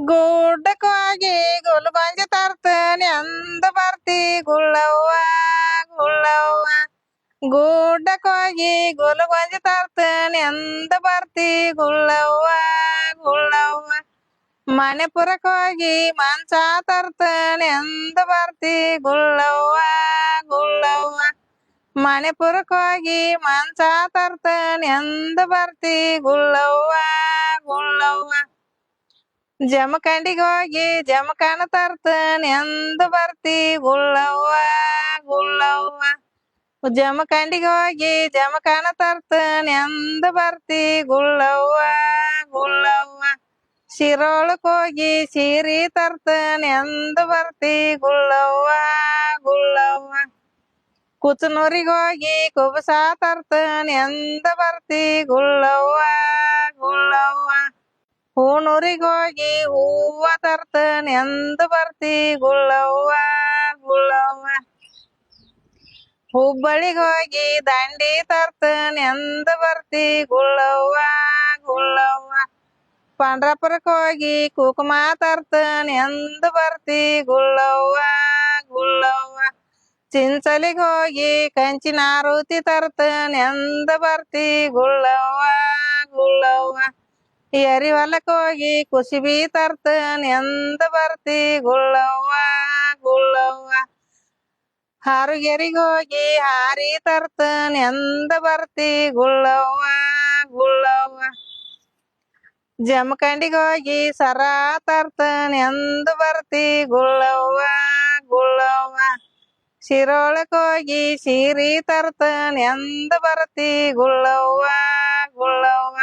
ಗುಡ್ಡಕ್ಕೆ ಹೋಗಿ ಗುಲ್ಗಂಜಿ ತರ್ತೇನೆ ಅಂದ ಬರ್ತಿ, ಗುಳ್ಳವ್ವ ಗುಳ್ಳವ್ವ. ಗುಡ್ಡಕ್ಕೆ ಹೋಗಿ ಗುಲ್ಗಂಜಿ ತರ್ತೇನೆ ಅಂದ ಬರ್ತಿ, ಗುಳ್ಳವ್ವ ಗುಳ್ಳವ್ವ. ಮನೆಪುರಕ್ಕೆ ಮಾಂಸ ತರ್ತೇನೆ ಅಂದ ಬರ್ತಿ, ಗುಳ್ಳವ್ವ ಗುಳ್ಳವ್ವ. ಮನೆಪುರಕ್ಕೆ ಮಾಂಸ ತರ್ತೇನೆ ಅಂದ ಬರ್ತಿ, ಗುಳ್ಳವ್ವ. ಜಮಖಂಡಿಗೆ ಹೋಗಿ ಜಮಖಾನ ತರ್ತೇನೆ ಅಂದ ಬರ್ತಿ ಗುಳ್ಳವ್ವ ಗುಳ್ಳವ್ವ ಜಮಖಂಡಿಗೆ ಹೋಗಿ ಜಮಖಾನ ತರ್ತೇನೆ ಅಂದ ಬರ್ತಿ ಗುಳ್ಳವ್ವ ಗುಳ್ಳವ್ವ ಶಿರೋಳಕ್ ಹೋಗಿ ಸೀರಿ ತರ್ತೇನೆ ಅಂದ ಬರ್ತಿ ಗುಳ್ಳವ್ವ ಗುಳ್ಳವ್ವ ಕುಚನೂರಿಗೆ ಹೋಗಿ ಕುಬಸ ತರ್ತೇನೆ ಅಂದ ಬರ್ತಿ ಗುಳ್ಳವ್ವ ಹೋಗಿ ಹೂವ ತರ್ತೇನೆ ಎಂದ ಬರ್ತಿ ಗುಳ್ಳವ್ವ ಗುಳ್ಳವ್ವ. ಹುಬ್ಬಳ್ಳಿಗೆ ಹೋಗಿ ದಂಡಿ ತರ್ತೇನೆ ಎಂದ ಬರ್ತಿ ಗುಳ್ಳವ್ವ ಗುಳ್ಳವ್ವ. ಪಂಡ್ರಪುರಕ್ಕೆ ಹೋಗಿ ಕುಕುಮ ತರ್ತೇನೆ ಎಂದ ಬರ್ತಿ ಗುಳ್ಳವ್ವ ಗುಳ್ಳವ್ವ. ಚಿಂಚಲಿಗೆ ಹೋಗಿ ಕಂಚಿನ ಆರುತಿ ತರ್ತೇನೆ ಎಂದ ಬರ್ತಿ ಗುಳ್ಳವ್ವ ಎರಿ ಹೊಲಕ್ಕೆ ಹೋಗಿ ಕುಸಿಬಿ ತರ್ತೇನೆ ಎಂದ ಬರ್ತಿ, ಗುಳ್ಳವ್ವ ಗುಳ್ಳವ್ವ. ಹಾರುಗೆರಿಗೆ ಹೋಗಿ ಹಾರಿ ತರ್ತೇನೆ ಎಂದ ಬರ್ತಿ, ಗುಳ್ಳವ್ವ ಗುಳ್ಳವ್ವ. ಜಮಖಂಡಿಗೆ ಹೋಗಿ ಸರ ತರ್ತೇನೆ ಎಂದ ಬರ್ತಿ, ಗುಳ್ಳವ್ವ ಗುಳ್ಳವ್ವ. ಶಿರೋಳಕ್ ಹೋಗಿ ಸೀರಿ ತರ್ತೇನೆ ಎಂದ ಬರ್ತಿ, ಗುಳ್ಳವ್ವ ಗುಳ್ಳವ್ವ.